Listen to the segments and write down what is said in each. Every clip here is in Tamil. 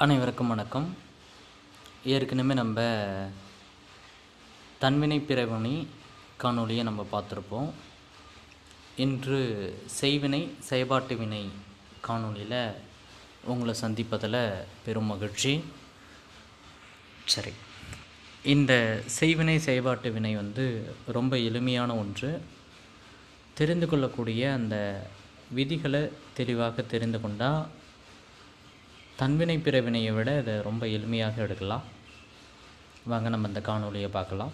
அனைவருக்கும் வணக்கம். ஏற்கனவே நம்ம தன்வினை பிறவினை காணொலியை நம்ம பார்த்துருப்போம். இன்று செய்வினை செயல்பாட்டு வினை காணொலியில் உங்களை சந்திப்பதில் பெரும் மகிழ்ச்சி. சரி. இந்த செய்வினை செயல்பாட்டு வினை வந்து ரொம்ப எளிமையான ஒன்று. தெரிந்து கொள்ளக்கூடிய அந்த விதிகளை தெளிவாக தெரிந்து கொண்டால் தன்வினை பிறவினையை விட இதை ரொம்ப எளிமையாக எடுக்கலாம். வாங்க நம்ம இந்த காணொலியை பார்க்கலாம்.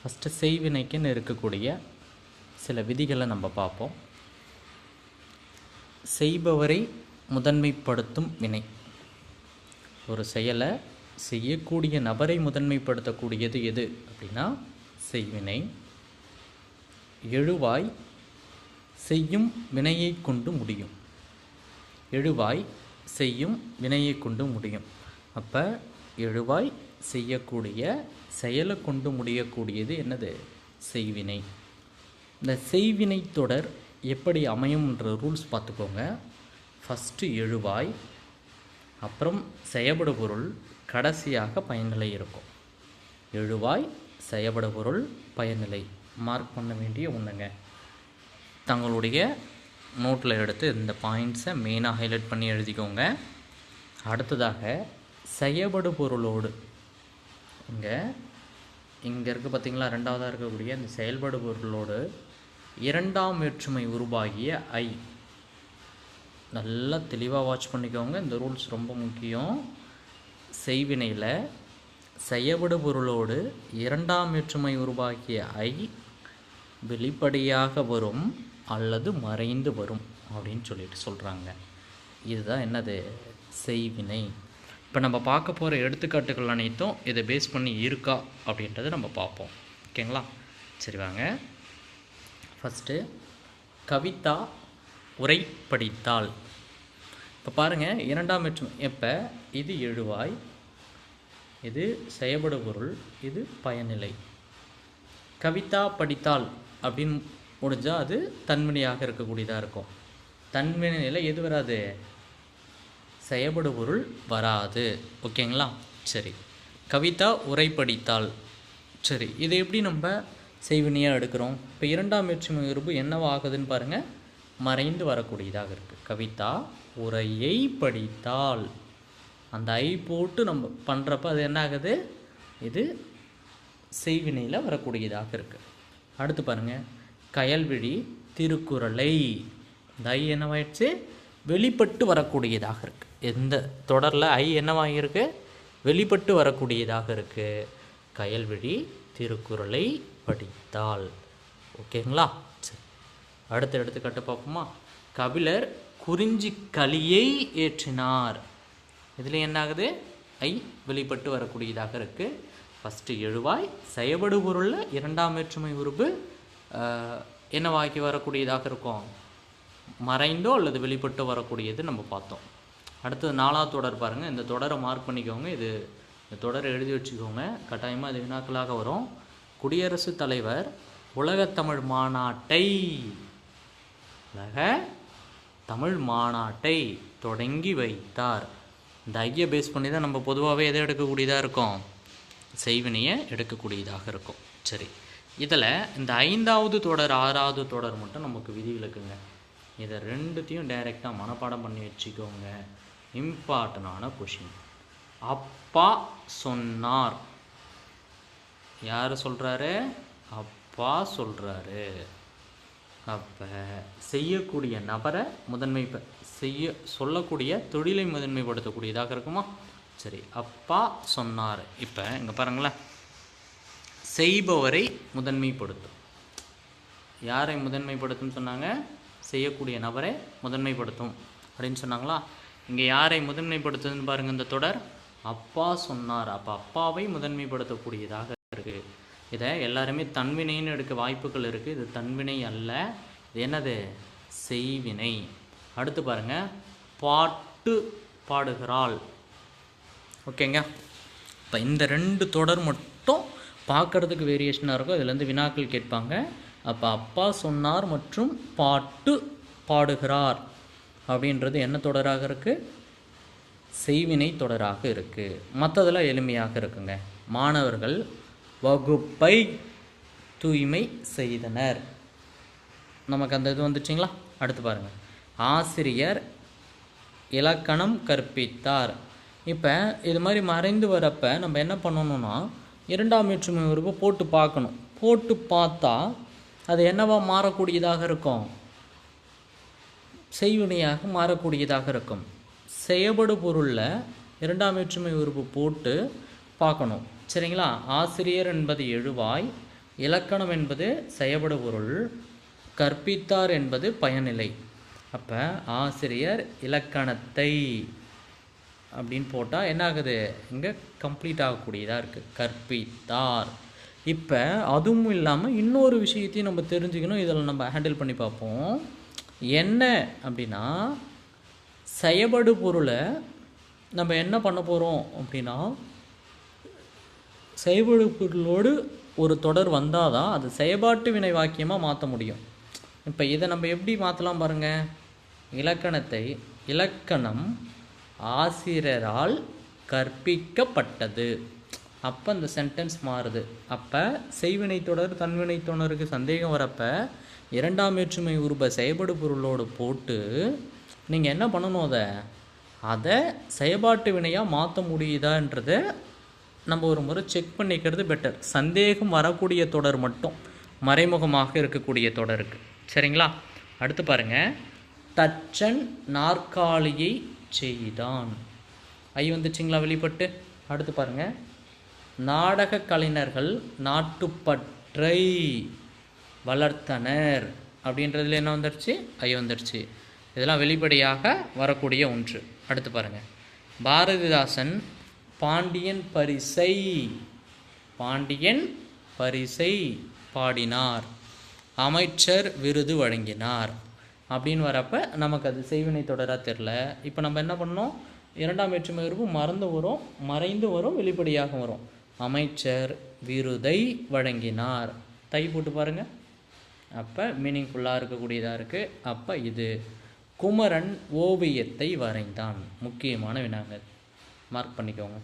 ஃபஸ்ட்டு செய்வினைக்குன்னு இருக்கக்கூடிய சில விதிகளை நம்ம பார்ப்போம். செய்பவரை முதன்மைப்படுத்தும் வினை. ஒரு செயலை செய்யக்கூடிய நபரை முதன்மைப்படுத்தக்கூடியது எது அப்படின்னா செய்வினை. எழுவாய் செய்யும் வினையை கொண்டு முடியும். எழுவாய் செய்யும் வினையை கொண்டு முடியும். அப்போ எழுவாய் செய்யக்கூடிய செயலை கொண்டு முடியக்கூடியது என்னது? செய்வினை. இந்த செய்வினை தொடர் எப்படி அமையும்ன்ற ரூல்ஸ் பார்த்துக்கோங்க. ஃபஸ்ட்டு எழுவாய் அப்புறம் செயபடு பொருள் கடைசியாக பயனிலை இருக்கும். எழுவாய் செயபடு பொருள் பயனிலை மார்க் பண்ண வேண்டிய ஒன்றுங்க தங்களுடைய நோட்டில் எடுத்து இந்த பாயிண்ட்ஸை மெயினாக ஹைலைட் பண்ணி எழுதிக்கோங்க. அடுத்ததாக செயபடு பொருளோடு. இங்கே இங்கே இருக்குது பார்த்திங்களா ரெண்டாவதாக இருக்கக்கூடிய இந்த செயல்படு பொருளோடு இரண்டாம் வேற்றுமை உருவாகிய ஐ நல்லா தெளிவாக வாட்ச் பண்ணிக்கோங்க. இந்த ரூல்ஸ் ரொம்ப முக்கியம். செய்வினையில் செயபடு பொருளோடு இரண்டாம் வேற்றுமை உருவாகிய ஐ வெளிப்படையாக வரும். அல்லது மறைந்து வரும் அப்படின்னு சொல்லிட்டு சொல்கிறாங்க இதுதான் என்னது? செய்வினை. இப்போ நம்ம பார்க்க போகிற எடுத்துக்காட்டுகள் அனைத்தும் இதை பேஸ் பண்ணி இருக்கா அப்படின்றத நம்ம பார்ப்போம். ஓகேங்களா சரி வாங்க. ஃபஸ்ட்டு கவிதா உரை படித்தாள். இப்போ பாருங்கள் இரண்டாம் மற்றும் எப்போ இது எழுவாய் இது செயல்படு பொருள் இது பயனிலை. கவிதா படித்தாள் அப்படின்னு முடிஞ்சால் அது தன்வினையாக இருக்கக்கூடியதாக இருக்கும். தன்வினை நிலை எது வராது? செயபடு பொருள் வராது. ஓகேங்களா? சரி. கவிதா உரை படித்தால் சரி. இதை எப்படி நம்ம செய்வினையாக எடுக்கிறோம்? இப்போ இரண்டாம் வேற்றுமை உறுப்பு என்னவாகுதுன்னு பாருங்கள் மறைந்து வரக்கூடியதாக இருக்குது கவிதா உரையை படித்தால் அந்த ஐ போட்டு நம்ம பண்ணுறப்ப அது என்ன ஆகுது? இது செய்வினையில் வரக்கூடியதாக இருக்குது அடுத்து பாருங்கள் கயல்விழி திருக்குறளை. இந்த ஐ என்னவாயிடுச்சு? வெளிப்பட்டு வரக்கூடியதாக இருக்குது எந்த தொடரில் ஐ என்னவாகியிருக்கு வெளிப்பட்டு வரக்கூடியதாக இருக்குது கயல்விழி திருக்குறளை படித்தாள் ஓகேங்களா? சரி. அடுத்த எடுத்துக்காட்டு பார்ப்போமா? கபிலர் குறிஞ்சி களியை ஏற்றினார். இதில் என்னாகுது? ஐ வெளிப்பட்டு வரக்கூடியதாக இருக்குது ஃபஸ்ட்டு எழுவாய் செயபடு பொருளில் இரண்டாம் வேற்றுமை உறுப்பு என்னவாக்கி வரக்கூடியதாக இருக்கும்? மறைந்தோ அல்லது வெளிப்பட்டோ வரக்கூடியது நம்ம பார்த்தோம். அடுத்தது நாலாவது தொடர் பாருங்கள் இந்த தொடரை மார்க் பண்ணிக்கோங்க. இது இந்த தொடரை எழுதி வச்சுக்கோங்க. கட்டாயமாக இது வினாக்களாக வரும். குடியரசுத் தலைவர் உலகத்தமிழ் மாநாட்டை உலக தமிழ் மாநாட்டை தொடங்கி வைத்தார். இந்த ஐயை பேஸ் பண்ணி தான் நம்ம பொதுவாகவே எதை எடுக்கக்கூடியதாக இருக்கும்? செய்வினையை எடுக்கக்கூடியதாக இருக்கும். சரி. இதில் இந்த ஐந்தாவது தொடர் ஆறாவது தொடர் மட்டும் நமக்கு விதிவிலக்குங்க. இதை ரெண்டுத்தையும் டைரெக்டாக மனப்பாடம் பண்ணி வச்சுக்கோங்க. இம்பார்ட்டனான கொஷின் அப்பா சொன்னார். யார் சொல்கிறாரு அப்பா சொல்கிறாரு அப்போ செய்யக்கூடிய நபரை முதன்மை செய்ய சொல்லக்கூடிய தொழிலை முதன்மைப்படுத்தக்கூடியதாக இருக்குமா? சரி அப்பா சொன்னார். இப்போ இங்கே பாருங்களேன். செய்பவரை முதன்மைப்படுத்தும். யாரை முதன்மைப்படுத்தும் சொன்னாங்க? செய்யக்கூடிய நபரை முதன்மைப்படுத்தும். அப்படின்னு சொன்னாங்களா? இங்கே யாரை முதன்மைப்படுத்துதுன்னு பாருங்கள் இந்த தொடர். அப்பா சொன்னார். அப்போ அப்பாவை முதன்மைப்படுத்தக்கூடியதாக இருக்குது இதை எல்லாருமே தன்வினைன்னு எடுக்க வாய்ப்புகள் இருக்குது இது தன்வினை அல்ல. இது என்னது? செய்வினை. அடுத்து பாருங்கள் பாட்டு பாடுகிறாள். ஓகேங்க. இப்போ இந்த ரெண்டு தொடர் மட்டும் பார்க்குறதுக்கு வேரியேஷனாக இருக்கும் இதுலேருந்து வினாக்கள் கேட்பாங்க. அப்போ அப்பா சொன்னார் மற்றும் பாட்டு பாடுகிறார் அப்படின்றது என்ன தொடராக இருக்குது செய்வினை தொடராக இருக்குது மற்றதெல்லாம் எளிமையாக இருக்குங்க. மாணவர்கள் வகுப்பை தூய்மை செய்தனர். நமக்கு அந்த இது வந்துச்சுங்களா? அடுத்து பாருங்கள் ஆசிரியர் இலக்கணம் கற்பித்தார். இப்போ இது மாதிரி மறைந்து வரப்போ நம்ம என்ன பண்ணணும்னா இரண்டாம் வேற்றுமை உறுப்பை போட்டு பார்க்கணும். போட்டு பார்த்தா அது என்னவா மாறக்கூடியதாக இருக்கும்? செய்வினையாக மாறக்கூடியதாக இருக்கும். செயபடு பொருளில் இரண்டாம் வேற்றுமை உறுப்பு போட்டு பார்க்கணும். சரிங்களா? ஆசிரியர் என்பது எழுவாய் இலக்கணம் என்பது செயபடு பொருள் கற்பித்தார் என்பது பயனிலை. அப்போ ஆசிரியர் இலக்கணத்தை அப்படின்னு போட்டால் என்ன ஆகுது? இங்கே கம்ப்ளீட் ஆகக்கூடியதாக இருக்குது கற்பித்தார். இப்போ அதுவும் இல்லாமல் இன்னொரு விஷயத்தையும் நம்ம தெரிஞ்சுக்கணும். இதில் நம்ம ஹேண்டில் பண்ணி பார்ப்போம். என்ன அப்படின்னா செயபடு பொருளை நம்ம என்ன பண்ண போகிறோம் அப்படின்னா செயல்படு பொருளோடு ஒரு தொடர் வந்தால் தான் அது செயல்பாட்டு வினை வாக்கியமாக மாற்ற முடியும். இப்போ இதை நம்ம எப்படி மாற்றலாம் பாருங்கள் இலக்கணத்தை இலக்கணம் ஆசிரியரால் கற்பிக்கப்பட்டது. அப்போ அந்த சென்டென்ஸ் மாறுது. அப்போ செய்வினை தொடர் தன்வினை தொடருக்கு சந்தேகம் வரப்ப இரண்டாம் வேற்றுமை உருப செயல்படு பொருளோடு போட்டு நீங்கள் என்ன பண்ணணும் அதை? அதை செயல்பாட்டு வினையாக மாற்ற முடியுதான்றதை நம்ம ஒரு முறை செக் பண்ணிக்கிறது பெட்டர் சந்தேகம் வரக்கூடிய தொடர் மட்டும். மறைமுகமாக இருக்கக்கூடிய தொடருக்கு. சரிங்களா? அடுத்து பாருங்கள் தச்சன் நாற்காலியை செய்தான். ஐ வந்துச்சுங்களா வெளிப்பட்டு? அடுத்து பாருங்க. நாடக கலைஞர்கள் நாட்டுப்பற்றை வளர்த்தனர். அப்படின்றதுல என்ன வந்துடுச்சு ஐ வந்துடுச்சு இதெல்லாம் வெளிப்படையாக வரக்கூடிய ஒன்று. அடுத்து பாருங்க. பாரதிதாசன் பாண்டியன் பரிசை பாண்டியன் பரிசை பாடினார். அமைச்சர் விருது வழங்கினார். அப்படின்னு வரப்போ நமக்கு அது செய்வினை தொடராக தெரில இப்போ நம்ம என்ன பண்ணோம் இரண்டாம் வேற்றுமை உறுப்பு மறந்து வரும் மறைந்து வரும் வெளிப்படையாக வரும். அமைச்சர் விருதை வழங்கினார். தை போட்டு பாருங்க. அப்போ மீனிங்ஃபுல்லாக இருக்கக்கூடியதாக இருக்குது அப்போ இது குமரன் ஓவியத்தை வரைந்தான். முக்கியமான வினாங்க மார்க் பண்ணிக்கோங்க.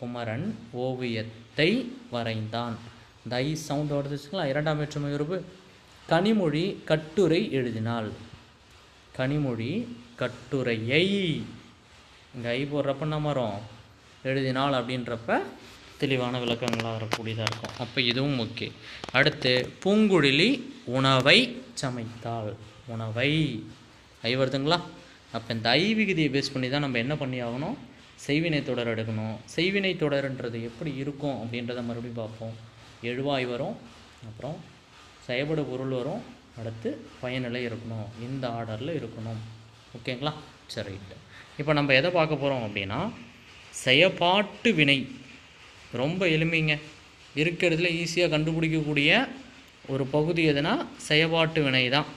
குமரன் ஓவியத்தை வரைந்தான். தை சவுண்ட் வருதுச்சுங்களா இரண்டாம் வேற்றுமை உறுப்பு கனிமொழி கட்டுரை எழுதினாள். கனிமொழி கட்டுரையை. இங்கே ஐ போடுறப்ப என்ன வரும் எழுதினால் அப்படின்றப்ப தெளிவான விளக்கங்களாக வரக்கூடியதாக இருக்கும். அப்போ இதுவும் ஓகே. அடுத்து பூங்குழலி உணவை சமைத்தாள். உணவை. ஐ வருதுங்களா? அப்போ இந்த ஐ விகுதியை பேஸ் பண்ணி தான் நம்ம என்ன பண்ணி ஆகணும்? செய்வினை தொடர் எடுக்கணும். செய்வினை தொடர்ன்றது எப்படி இருக்கும் அப்படின்றத மறுபடியும் பார்ப்போம். எழுவாய் வரும். அப்புறம் செயல்பட பொருள் வரும். அடுத்து பயனிலை இருக்கணும். இந்த ஆர்டரில் இருக்கணும். ஓகேங்களா? சரி. இப்போ நம்ம எதை பார்க்க போகிறோம் அப்படின்னா செயப்பாட்டு வினை. ரொம்ப எளிமைங்க. இருக்கிறதுல ஈஸியாக கண்டுபிடிக்கக்கூடிய ஒரு பகுதி எதுனா செயப்பாட்டு வினை தான்.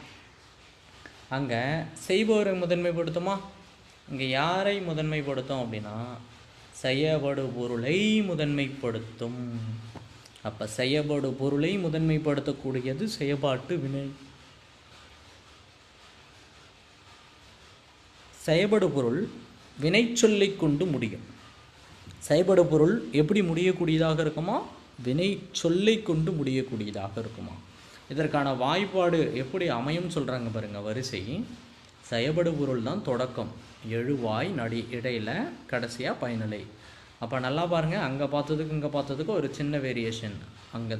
அங்கே செய்பவரை முதன்மைப்படுத்துமா? இங்கே யாரை முதன்மைப்படுத்தும் அப்படின்னா செயபடு பொருளை முதன்மைப்படுத்தும். அப்போ செயபடு பொருளை முதன்மைப்படுத்தக்கூடியது செயப்பாட்டு வினை. செயபடு பொருள் வினை சொல்லைக் கொண்டு முடியும். செயபடு பொருள் எப்படி முடியக்கூடியதாக இருக்குமா? வினை சொல்லை கொண்டு முடியக்கூடியதாக இருக்குமா? இதற்கான வாய்ப்பாடு எப்படி அமையும் சொல்கிறாங்க பாருங்க வரிசை. செயபடு பொருள் தான் தொடக்கம். எழுவாய் நடி இடையில கடைசியாக பயனிலை. அப்போ நல்லா பாருங்கள் அங்கே பார்த்ததுக்கு இங்கே பார்த்ததுக்கு ஒரு சின்ன வேரியேஷன் அங்கே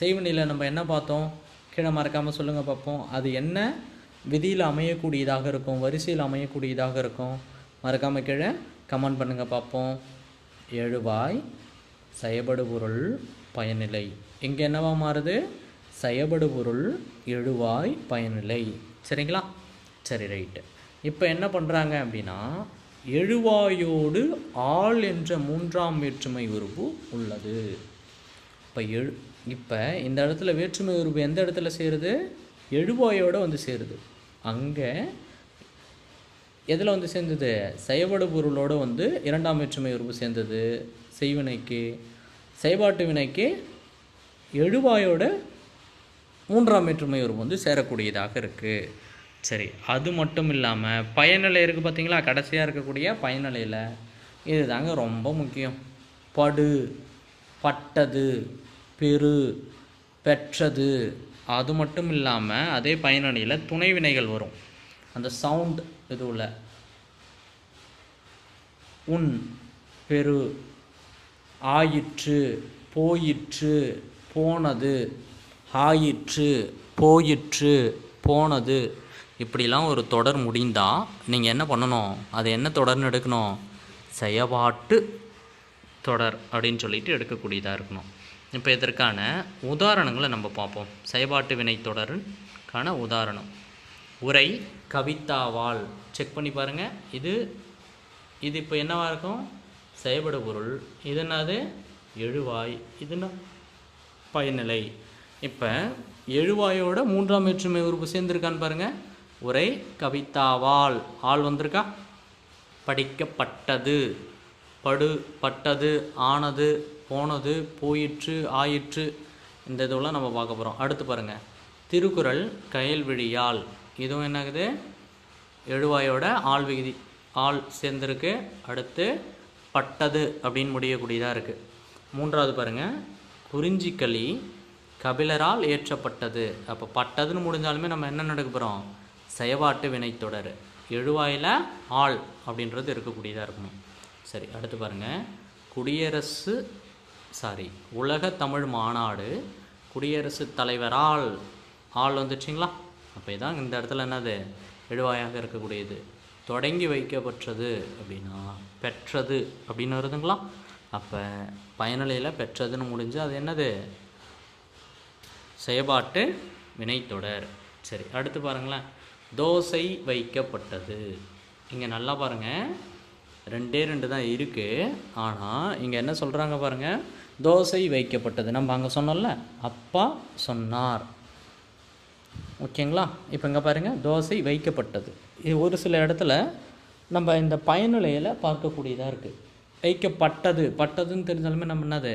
செய்வனியில் நம்ம என்ன பார்த்தோம்? கீழே மறக்காமல் சொல்லுங்கள் பார்ப்போம். அது என்ன? விதியில் அமையக்கூடியதாக இருக்கும் வரிசையில் அமையக்கூடியதாக இருக்கும். மறக்காமல் கீழே கமெண்ட் பண்ணுங்கள் பார்ப்போம் எழுவாய் செயபடு பொருள் பயனிலை. இங்கே என்னவா மாறுது? செயபடு பொருள் எழுவாய் பயனிலை. சரிங்களா? சரி ரைட்டு இப்போ என்ன பண்ணுறாங்க அப்படின்னா எழுவாயோடு ஆள் என்ற மூன்றாம் வேற்றுமை உறுப்பு உள்ளது. இப்போ எழு இப்போ இந்த இடத்துல வேற்றுமை உருவு எந்த இடத்துல சேருது? எழுவாயோடு வந்து சேருது. அங்கே எதில் வந்து சேர்ந்தது? செயல்படு பொருளோட வந்து இரண்டாம் வேற்றுமை உறுப்பு சேர்ந்தது. செய்வினைக்கு செயல்பாட்டு வினைக்கு எழுவாயோட மூன்றாம் வேற்றுமை உறுப்பு வந்து சேரக்கூடியதாக இருக்குது சரி அது மட்டும் இல்லாமல் பயனிலை இருக்குது பார்த்தீங்களா கடைசியாக இருக்கக்கூடிய பயனிலையில். இது தாங்க ரொம்ப முக்கியம். படு பட்டது பெரு பெற்றது. அது மட்டும் இல்லாமல் அதே பயனணியில் துணை வினைகள் வரும். அந்த சவுண்ட் இதுவில் உன் பெரு ஆயிற்று போயிற்று போனது ஆயிற்று போயிற்று போனது. இப்படிலாம் ஒரு தொடர் முடிந்தால் நீங்கள் என்ன பண்ணணும்? அது என்ன தொடர்னு எடுக்கணும்? செயபாட்டு தொடர் அப்படின்னு சொல்லிட்டு எடுக்கக்கூடியதாக இருக்கணும். இப்போ இதற்கான உதாரணங்களை நம்ம பார்ப்போம். செயபாட்டு வினைத்தொடருக்கான உதாரணம். உரை கவிதாவால் செக் பண்ணி பாருங்கள் இது இது இப்போ என்னவாக இருக்கும்? செயபடு பொருள். இது என்னது? எழுவாய். இது பயனிலை. இப்போ எழுவாயோட மூன்றாம் வேற்றுமை உறுப்பு சேர்ந்துருக்கான்னு பாருங்கள் உரை கவிதாவால் ஆள் வந்திருக்கா? படிக்கப்பட்டது. படு பட்டது ஆனது போனது போயிற்று ஆயிற்று. இந்த இதுவெல்லாம் நம்ம பார்க்க போகிறோம் அடுத்து பாருங்கள் திருக்குறள் கயல்விழியால் இதுவும் என்னாகுது எழுவாயோட ஆள் விகுதி ஆள் சேர்ந்துருக்கு. அடுத்து பட்டது அப்படின்னு முடியக்கூடியதாக இருக்குது மூன்றாவது பாருங்கள் குறிஞ்சிக்களி கபிலரால் ஏற்றப்பட்டது. அப்போ பட்டதுன்னு முடிஞ்சாலுமே நம்ம என்ன நடக்க போகிறோம் செயபாட்டு வினைத்தொடர் எழுவாயில் ஆள் அப்படின்றது இருக்கக்கூடியதாக இருக்கணும். சரி அடுத்து பாருங்கள் குடியரசு சாரி உலக தமிழ் மாநாடு குடியரசுத் தலைவரால் ஆள் வந்துடுச்சிங்களா அப்போ இதான் இந்த இடத்துல என்னது? எழுவாயாக இருக்கக்கூடியது. தொடங்கி வைக்கப்பட்டது அப்படின்னா பெற்றது அப்படின்னு வருதுங்களா? அப்போ பயனிலையில் பெற்றதுன்னு முடிஞ்சு அது என்னது? செயபாட்டு வினைத்தொடர் சரி அடுத்து பாருங்களேன். தோசை வைக்கப்பட்டது. இங்கே நல்லா பாருங்கள் ரெண்டே ரெண்டு தான் இருக்குது ஆனால் இங்கே என்ன சொல்கிறாங்க பாருங்கள் தோசை வைக்கப்பட்டது. நம்ம அங்கே சொன்னோம்ல அப்பா சொன்னார். ஓகேங்களா? இப்போ இங்கே பாருங்கள் தோசை வைக்கப்பட்டது. இது ஒரு சில இடத்துல நம்ம இந்த பயனுலையில் பார்க்கக்கூடியதாக இருக்குது வைக்கப்பட்டது பட்டதுன்னு தெரிஞ்சாலுமே நம்ம என்னது?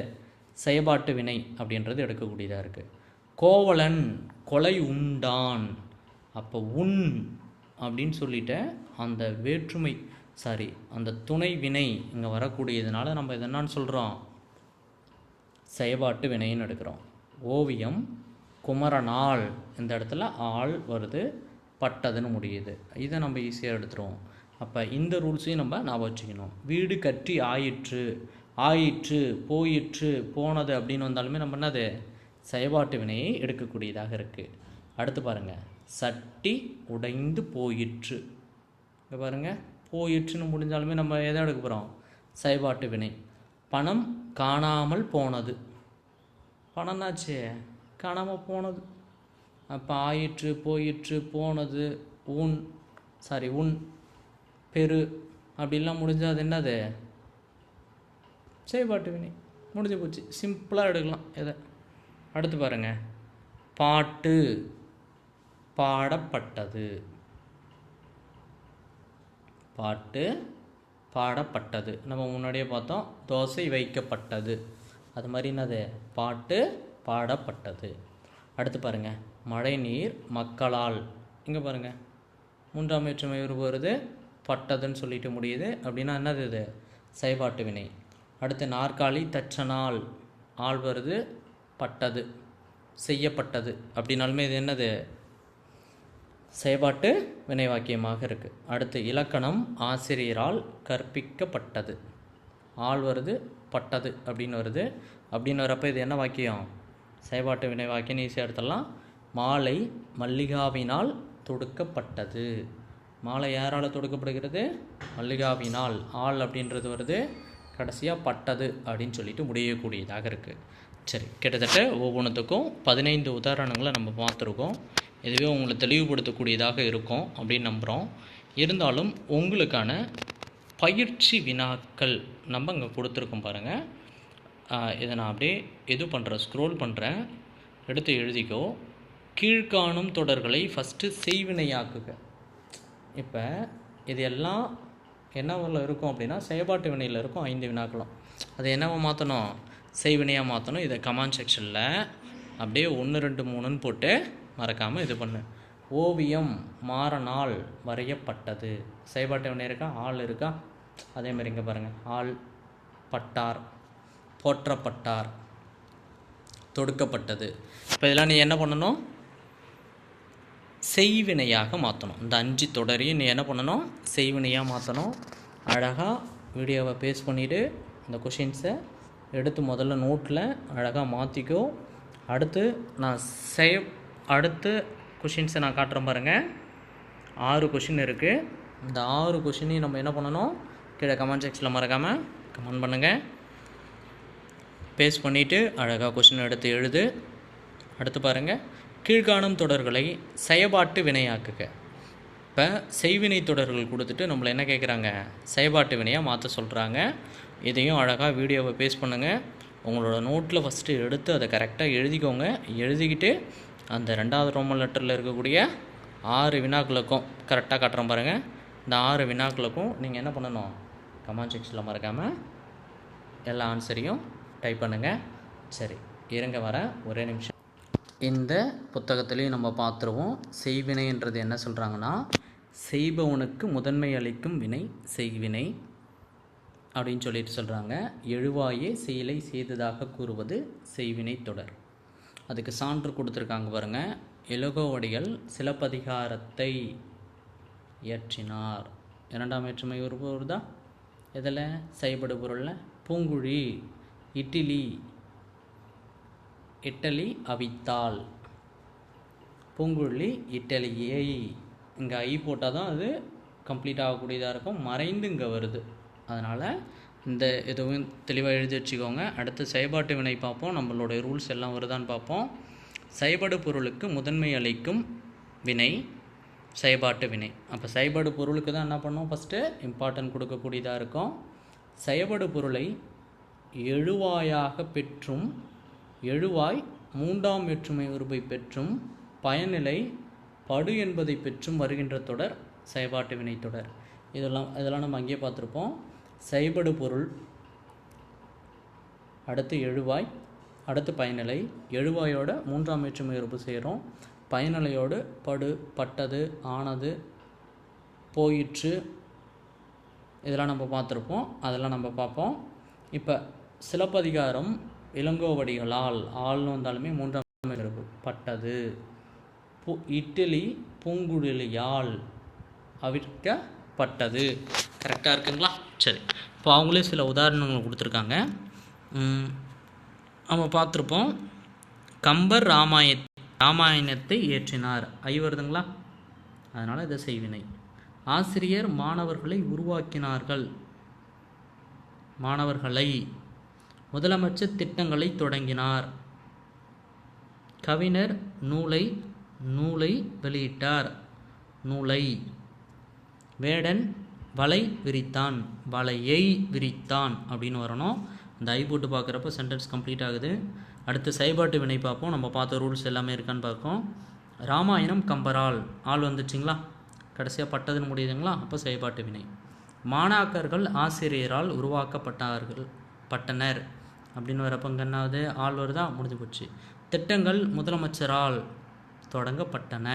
செயல்பாட்டு வினை அப்படின்றது எடுக்கக்கூடியதாக இருக்குது கோவலன் கொலை உண்டான். அப்போ உன் அப்படின்னு சொல்லிட்டு அந்த வேற்றுமை சாரி அந்த துணை வினை இங்கே வரக்கூடியதுனால நம்ம இது என்னான்னு சொல்கிறோம் செயபாட்டு வினைன்னு எடுக்கிறோம். ஓவியம் குமரனாள் இந்த இடத்துல ஆள் வருது பட்டதுன்னு முடியுது. இதை நம்ம ஈஸியாக எடுத்துருவோம். அப்போ இந்த ரூல்ஸையும் நம்ம ஞாபகம் வச்சுக்கணும். வீடு கட்டி ஆயிற்று ஆயிற்று போயிற்று போனது அப்படின்னு வந்தாலுமே நம்ம என்னது? செயபாட்டு வினையை எடுக்கக்கூடியதாக இருக்குது அடுத்து பாருங்கள் சட்டி உடைந்து போயிற்று. இங்கே பாருங்கள் போயிற்றுன்னு முடிஞ்சாலுமே நம்ம எதை எடுக்க போகிறோம் செயபாட்டு வினை. பணம் காணாமல் போனது. பணம்னாச்சே? காணாமல் போனது. அப்போ ஆயிற்று போயிற்று போனது. உன் சாரி உன் பெரு. அப்படிலாம் முடிஞ்சால் அது என்னது? செய்பாட்டு வினை முடிஞ்சு போச்சு. சிம்பிளாக எடுக்கலாம் எதை அடுத்து பாருங்கள் பாட்டு பாடப்பட்டது. பாட்டு பாடப்பட்டது. நம்ம முன்னாடியே பார்த்தோம் தோசை வைக்கப்பட்டது. அது மாதிரி என்னது? பாட்டு பாடப்பட்டது. அடுத்து பாருங்க. மழை நீர் மக்களால். இங்கே பாருங்க. மூன்றாம் வேற்றுமை உருவு பட்டதுன்னு சொல்லிட்டு முடியுது. அப்படின்னா என்னது இது? செயல்பாட்டு வினை. அடுத்து நாற்காலி தச்சனால். ஆள் வருது பட்டது செய்யப்பட்டது. அப்படின்னாலுமே இது என்னது? செயல்பாட்டு வினைவாக்கியமாக இருக்குது அடுத்து இலக்கணம் ஆசிரியரால் கற்பிக்கப்பட்டது. ஆள் வருது பட்டது அப்படின்னு வருது. அப்படின்னு வரப்போ இது என்ன வாக்கியம்? செயல்பாட்டு வினைவாக்கியம் ஈஸியாக எடுத்துடலாம். மாலை மல்லிகாவினால் தொடுக்கப்பட்டது. மாலை யாரால் தொடுக்கப்படுகிறது? மல்லிகாவினால். ஆள் அப்படின்றது வருது கடைசியாக பட்டது அப்படின்னு சொல்லிட்டு முடியக்கூடியதாக இருக்குது சரி கிட்டத்தட்ட ஒவ்வொன்றுத்துக்கும் பதினைந்து உதாரணங்களை நம்ம பார்த்துருக்கோம். இதுவே உங்களை தெளிவுபடுத்தக்கூடியதாக இருக்கும் அப்படின்னு நம்புகிறோம் இருந்தாலும் உங்களுக்கான பயிற்சி வினாக்கள் நம்ம இங்கே கொடுத்துருக்கோம் பாருங்கள் இதை நான் அப்படியே இது பண்ணுறேன் ஸ்க்ரோல் பண்ணுறேன் எடுத்து எழுதிக்கோ. கீழ்காணும் தொடர்களை ஃபஸ்ட்டு செய்வினையாக்குக. இப்போ இது எல்லாம் என்னவில் இருக்கும் அப்படின்னா செயல்பாட்டு வினையில் இருக்கும் ஐந்து வினாக்களும். அது என்னவை மாற்றணும் செய்வினையாக மாற்றணும் இதை கமெண்ட் செக்ஷனில் அப்படியே ஒன்று ரெண்டு மூணுன்னு போட்டு மறக்காமல் இது பண்ணு. ஓவியம் மாறனால் வரையப்பட்டது. செயல்பாட்டு ஒன்று இருக்கா? ஆள் இருக்கா? அதே மாதிரி இங்கே பாருங்கள் ஆள் பட்டார் போற்றப்பட்டார் தொடுக்கப்பட்டது. இப்போ இதெல்லாம் நீ என்ன பண்ணணும்? செய்வினையாக மாற்றணும் இந்த அஞ்சு தொடரையும் நீ என்ன பண்ணணும்? செய்வினையாக மாற்றணும் அழகாக வீடியோவை பேஸ் பண்ணிவிட்டு இந்த கொஷின்ஸை எடுத்து முதல்ல நோட்டில் அழகாக மாற்றிக்கோ அடுத்து நான் செய் அடுத்து கொஷின்ஸை நான் காட்டுறேன் பாருங்கள் ஆறு கொஷின் இருக்குது இந்த ஆறு கொஷினையும் நம்ம என்ன பண்ணணும்? கீழே கமெண்ட் செக்ஷனில் மறக்காமல் கமெண்ட் பண்ணுங்கள் பேஸ் பண்ணிவிட்டு அழகாக கொஷின் எடுத்து எழுது. அடுத்து பாருங்கள் கீழ்காணும் தொடர்களை செயபாட்டு வினையாக்குக. இப்போ செய்வினை தொடர்கள் கொடுத்துட்டு நம்மளை என்ன கேட்குறாங்க செயபாட்டு வினையாக மாற்ற சொல்கிறாங்க இதையும் அழகாக வீடியோவை பேஸ் பண்ணுங்கள் உங்களோட நோட்டில் ஃபஸ்ட்டு எடுத்து அதை கரெக்டாக எழுதிக்கோங்க. எழுதிக்கிட்டு அந்த ரெண்டாவது ரோமன் லெட்டரில் இருக்கக்கூடிய ஆறு வினாக்களுக்கும் கரெக்டாக காட்டுறோம் பாருங்கள் இந்த ஆறு வினாக்களுக்கும் நீங்கள் என்ன பண்ணணும்? கமெண்ட் செக்ஷனில் மறக்காமல் எல்லா ஆன்சரையும் டைப் பண்ணுங்கள் சரி இறங்க வர ஒரே நிமிஷம். இந்த புத்தகத்திலையும் நம்ம பார்த்துருவோம். செய்வினைன்றது என்ன சொல்கிறாங்கன்னா செய்பவனுக்கு முதன்மை அளிக்கும் வினை செய்வினை அப்படின்னு சொல்லிட்டு சொல்கிறாங்க எழுவாயே செயலை செய்ததாக கூறுவது செய்வினை தொடர். அதுக்கு சான்று கொடுத்துருக்காங்க பாருங்கள் இலகோவடிகள் சிலப்பதிகாரத்தை இயற்றினார். இரண்டாம் வேற்றுமை ஒரு தான். இதில் செய்யப்படு பொருளில்? பூங்குழி இட்லி இட்டலி அவித்தாள் பூங்குழி இட்டலியை. இங்கே ஐ போட்டால் தான் அது கம்ப்ளீட் ஆகக்கூடியதாக இருக்கும். மறைந்து இங்கே வருது. அதனால் இந்த இதுவும் தெளிவாக எழுதி வச்சுக்கோங்க. அடுத்து செயல்பாட்டு வினை பார்ப்போம். நம்மளுடைய ரூல்ஸ் எல்லாம் வருதான்னு பார்ப்போம். செயல்படு பொருளுக்கு முதன்மை அளிக்கும் வினை செயல்பாட்டு வினை. அப்போ செயபடு பொருளுக்கு தான் என்ன பண்ணோம் ஃபஸ்ட்டு இம்பார்ட்டன்ட் கொடுக்கக்கூடியதாக இருக்கும். செயல்படு பொருளை எழுவாயாக பெற்றும் எழுவாய் மூன்றாம் வேற்றுமை உருவை பெற்றும் பயனிலை படு என்பதை பெற்றும் வருகின்ற தொடர் செயல்பாட்டு வினை தொடர். இதெல்லாம் இதெல்லாம் நம்ம அங்கேயே பார்த்துருப்போம். செயல்படு பொருள் அடுத்து எழுவாய். அடுத்து பயனிலை. எழுவாயோட மூன்றாம் வேற்றுமை உறுப்பு செய்கிறோம் பயனிலையோடு படு பட்டது ஆனது போயிற்று. இதெல்லாம் நம்ம பார்த்துருப்போம். அதெல்லாம் நம்ம பார்ப்போம். இப்போ சிலப்பதிகாரம் இளங்கோவடிகளால் ஆள்னு வந்தாலுமே மூன்றாம் இருப்பு பட்டது. பு இட்லி பூங்குழலியால் அவிர்க்கப்பட்டது. கரெக்டாக இருக்குங்களா? சரி. இப்போ அவங்களே சில உதாரணங்கள் கொடுத்துருக்காங்க. நம்ம பார்த்துருப்போம். கம்பர் ராமாய ராமாயணத்தை இயற்றினார். ஐ வருதுங்களா? அதனால் இதை செய்வினை. ஆசிரியர் மாணவர்களை உருவாக்கினார்கள். மாணவர்களை. முதலமைச்சர் திட்டங்களை தொடங்கினார். கவிஞர் நூலை நூலை வெளியிட்டார். நூலை. வேடன் வலை விரித்தான் வலையை விரித்தான் அப்படின்னு வரணும். இந்த ஐ போட்டு பார்க்குறப்ப சென்டென்ஸ் கம்ப்ளீட் ஆகுது. அடுத்து செயல்பாட்டு வினை பார்ப்போம். நம்ம பார்த்த ரூல்ஸ் எல்லாமே இருக்கான்னு பார்ப்போம். ராமாயணம் கம்பரால். ஆள் வந்துச்சுங்களா? கடைசியாக பட்டதுன்னு முடியுதுங்களா? அப்போ செயல்பாட்டு வினை. மாணாக்கர்கள் ஆசிரியரால் உருவாக்கப்பட்டார்கள் பட்டனர். அப்படின்னு வரப்போ இங்கே என்னாவது? ஆள் வருதா? முடிஞ்சு போச்சு. திட்டங்கள் முதலமைச்சரால் தொடங்கப்பட்டன.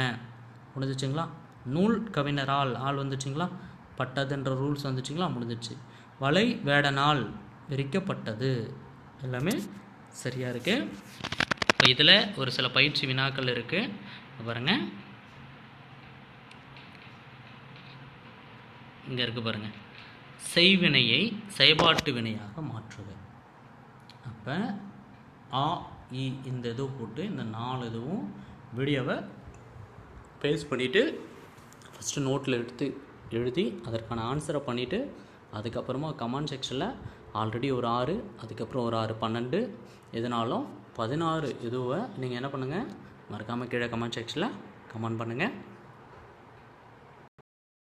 முடிஞ்சிச்சுங்களா? நூல் கவிஞரால் ஆள் வந்துச்சுங்களா? பட்டதுன்ற ரூல்ஸ் வந்துச்சுங்களா? முடிஞ்சிச்சு வலை வேடனால் விரிக்கப்பட்டது எல்லாமே சரியாக இருக்குது இப்போ இதில் ஒரு சில பயிற்சி வினாக்கள் இருக்குது பாருங்க. இங்கே இருக்குது பாருங்கள் செய்வினையை செயல்பாட்டு வினையாக மாற்றுக. அப்போ ஆ இ இந்த இது போட்டு இந்த நாலு இதுவும் வீடியோவை பேஸ் பண்ணிவிட்டு ஃபஸ்ட்டு நோட்டில் எடுத்து எழுதி அதற்கான ஆன்சரை பண்ணிவிட்டு அதுக்கப்புறமா கமெண்ட் செக்ஷனில் ஆல்ரெடி ஒரு ஆறு அதுக்கப்புறம் ஒரு ஆறு பன்னெண்டு. எதுனாலும் பதினாறு இதுவை நீங்கள் என்ன பண்ணுங்கள் மறக்காமல் கீழே கமெண்ட் செக்ஷனில் கமெண்ட் பண்ணுங்கள்